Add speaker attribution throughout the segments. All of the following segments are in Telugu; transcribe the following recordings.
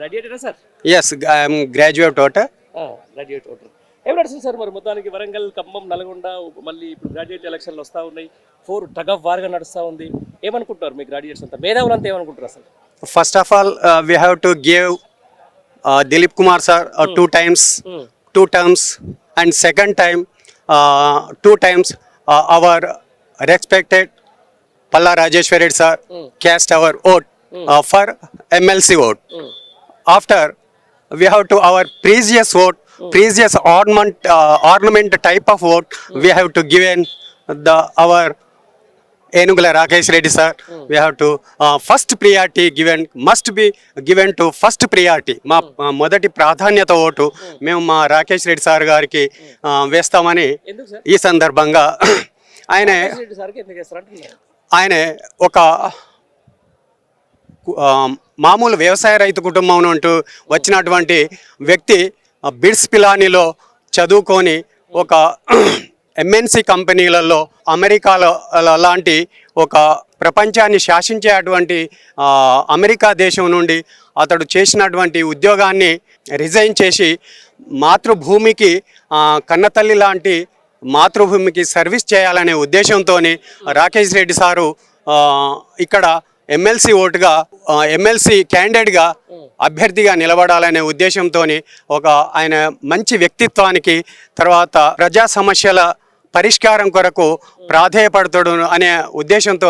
Speaker 1: గ్రాడ్యుయేటరా sir?
Speaker 2: Yes graduate voter
Speaker 1: graduate voter ఏం నడుస్తుంది సార్ మరి మొత్తానికి? వరంగల్ ఖమ్మం నల్గొండ మళ్ళీ ఇప్పుడు గ్రాడ్యుయేట్ ఎలక్షన్లు వస్తూ ఉన్నాయి. ఫోర్ టగ్ ఆఫ్ వార్గా నడుస్తూ ఉంది. ఏమనుకుంటారు మీ గ్రాడ్యుయేట్స్ అంతా? మేధావులు అంతా ఏమనుకుంటారు అసలు
Speaker 2: first of all we have to give Dilip Kumar sir two times two terms. And second time uh, two times uh, our respected Palla Rajeshwari sir cast our vote uh, for MLC vote. After we have to our previous vote, previous ornament uh, ornament type of vote we have to given the our Enugula Rakesh Reddy sir we have to first priority given must be given to first priority మా మా మొదటి ప్రాధాన్యత ఓటు మేము మా రాకేష్ రెడ్డి సార్ గారికి ఆ, వేస్తామని ఈ సందర్భంగా ఆయన
Speaker 1: సార్కి ఎందుకు వేస్తారు అంటున్నారు?
Speaker 2: ఆయన ఒక మామూలు వ్యవసాయ రైతు కుటుంబం అంటూ వచ్చినటువంటి వ్యక్తి బిడ్స్ పిలానీలో చదువుకొని ఒక ఎంఎన్సి కంపెనీలలో అమెరికాలో లాంటి ఒక ప్రపంచాన్ని శాసించే అటువంటి అమెరికా దేశం నుండి అతడు చేసినటువంటి ఉద్యోగాన్ని రిజైన్ చేసి మాతృభూమికి కన్నతల్లి లాంటి మాతృభూమికి సర్వీస్ చేయాలనే ఉద్దేశంతో రాకేష్ రెడ్డి సారు ఇక్కడ ఎమ్మెల్సీ ఓటుగా ఎమ్మెల్సీ క్యాండిడేట్గా అభ్యర్థిగా నిలబడాలనే ఉద్దేశంతో ఒక ఆయన మంచి వ్యక్తిత్వానికి తర్వాత ప్రజా సమస్యల పరిష్కారం కొరకు ప్రాధేయపడతాడు అనే ఉద్దేశంతో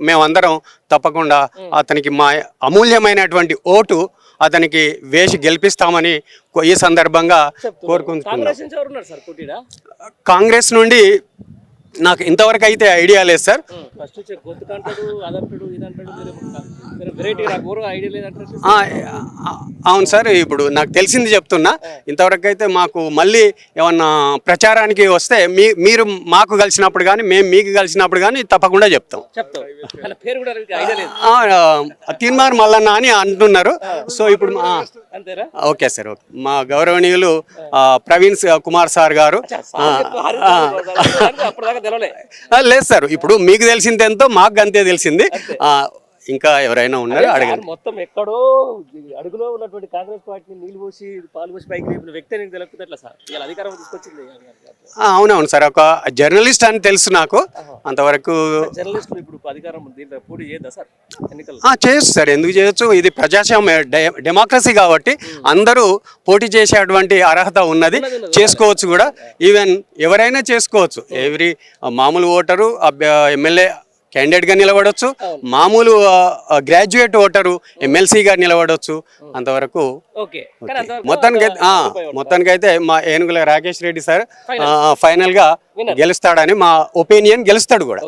Speaker 2: మేమందరం తప్పకుండా అతనికి మా అమూల్యమైనటువంటి ఓటు అతనికి వేసి గెలిపిస్తామని ఈ సందర్భంగా కోరుకుంటున్నాం.
Speaker 1: కాంగ్రెస్
Speaker 2: నుండి నాకు ఇంతవరకు అయితే ఐడియా లేదు సార్.
Speaker 1: ఫస్ట్ వచ్చే గొంతుకు అంటాడు అదంటాడు ఇదంటాడు మీరు మీరు వెరైటీ నాకు ఐడియా లేదంటారు
Speaker 2: అవును సార్ ఇప్పుడు నాకు తెలిసింది చెప్తున్నా. ఇంతవరకు అయితే మాకు మళ్ళీ ఏమన్నా ప్రచారానికి వస్తే మీ మీరు మాకు కలిసినప్పుడు కానీ మేము మీకు కలిసినప్పుడు కానీ తప్పకుండా చెప్తాం.
Speaker 1: చెప్తాం.
Speaker 2: తీన్మార్ మల్లన్న అని అంటున్నారు. సో ఇప్పుడు
Speaker 1: అంతేనా
Speaker 2: ఓకే సార్ ఓకే మా గౌరవనీయులు ప్రవీణ్ కుమార్ సార్ గారు లేదు సార్ ఇప్పుడు మీకు తెలిసింది ఎంతో మాకు అంతే తెలిసింది ఇంకా ఎవరైనా ఉన్నారో? అడగండి.
Speaker 1: మొత్తం ఎక్కడో అడుగులో ఉన్నటువంటి కాంగ్రెస్ పార్టీని నీళ్ళు పోసి పాలు పోసి పైకి లేపిన వ్యక్తి నీకు తెలియకపోతే ఎట్లా సార్? ఇలా అధికారం తీసుకొచ్చింది.
Speaker 2: అవునవును సార్. ఒక జర్నలిస్ట్ అని తెలుసు నాకు. అంతవరకు
Speaker 1: జర్నలిస్టులు ఇప్పుడు అధికారం దీంట్లో పోటీ సార్? ఎన్నికలు.
Speaker 2: చేయొచ్చు సార్. ఎందుకు చేయొచ్చు? ఇది ప్రజాస్వామ్య డెమోక్రసీ కాబట్టి అందరూ పోటీ చేసేటువంటి అర్హత ఉన్నది. చేసుకోవచ్చు కూడా. ఈవెన్ ఎవరైనా చేసుకోవచ్చు. ఎవ్రీ మామూలు ఓటరు ఎమ్మెల్యే క్యాండిడేట్గా నిలబడవచ్చు మామూలు గ్రాడ్యుయేట్ ఓటరు ఎమ్మెల్సీగా నిలబడవచ్చు అంతవరకు. మొత్తానికైతే ఆ, మొత్తానికైతే మా ఏనుగుల రాకేష్ రెడ్డి సార్ ఫైనల్గా గెలుస్తాడని మా ఒపీనియన్ గెలుస్తాడు కూడా.